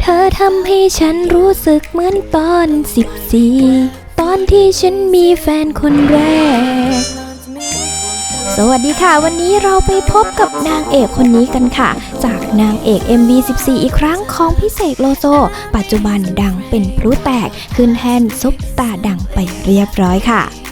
เธอทำให้ฉันรู้สึกเหมือนตอนสิบสี่ตอนที่ฉันมีแฟนคนแรก สวัสดีค่ะ วันนี้เราไปพบกับนางเอกคนนี้กันค่ะ จากนางเอก MV14 อีกครั้งของพิเศษโลโซ ปัจจุบันดังเป็นพลุแตก ขึ้นแทนซุปตาดังไปเรียบร้อยค่ะ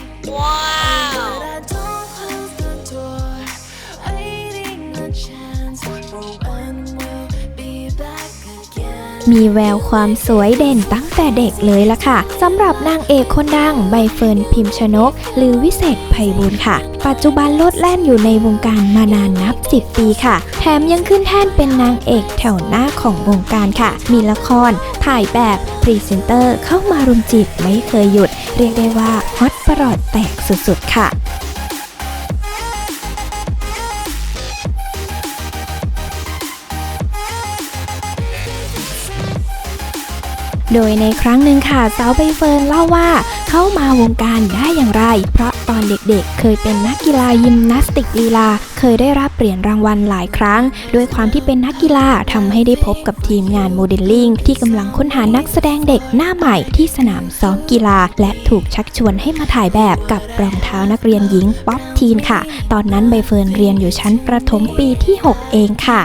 มีแววความสวยเด่นตั้งแต่เด็กเลยละค่ะสำหรับนางเอกคนดังใบเฟิร์นพิมชนก หรือวิเศษไพบูลย์ค่ะ ปัจจุบันโลดแล่นอยู่ในวงการมานานนับ 10 ปีค่ะ แถมยังขึ้นแท่นเป็นนางเอกแถวหน้าของวงการค่ะ มีละคร ถ่ายแบบพรีเซนเตอร์เข้ามารุมจีบไม่เคยหยุด เรียกได้ว่าฮอตประหลอดแตกสุดๆค่ะ โดยในครั้งหนึ่งค่ะสาวใบเฟิร์นเล่าว่า เข้ามาวงการได้อย่างไร เพราะตอนเด็กๆ เคยเป็นนักกีฬายิมนาสติกลีลา เคยได้รับเหรียญรางวัลหลายครั้ง ด้วยความที่เป็นนักกีฬาทำให้ได้พบกับทีมงานโมเดลลิ่งที่กำลังค้นหานักแสดงเด็กหน้าใหม่ที่สนามซ้อมกีฬา และถูกชักชวนให้มาถ่ายแบบกับรองเท้านักเรียนหญิงป๊อปทีนค่ะ ตอนนั้นใบเฟิร์นเรียนอยู่ชั้นประถมปีที่ 6 เองค่ะ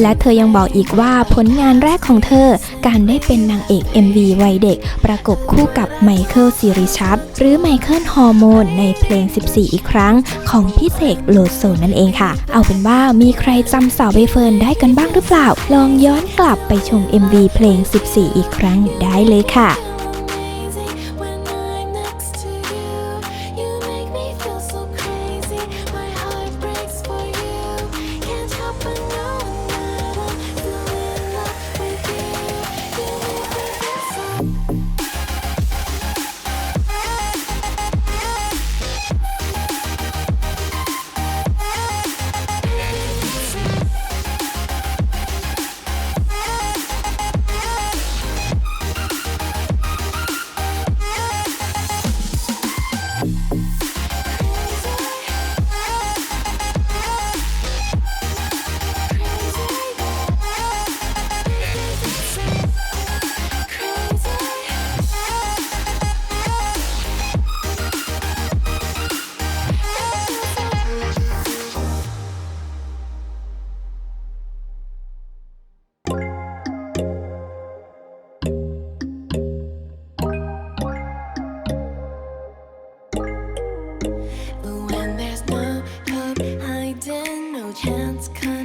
และเธอยังบอกอีกว่าผลงานแรกของเธอ การได้เป็นนางเอก MV วัยเด็ก ประกบคู่กับไมเคิลซิริชับหรือไมเคิลฮอร์โมนในเพลง 14 อีกครั้ง ของพี่เสกโลโซนั่นเองค่ะ เอาเป็นว่ามีใครจำสาวใบเฟิร์นได้กันบ้างหรือเปล่า ลองย้อนกลับไปชม MV เพลง 14 อีกครั้งได้เลยค่ะ it's kind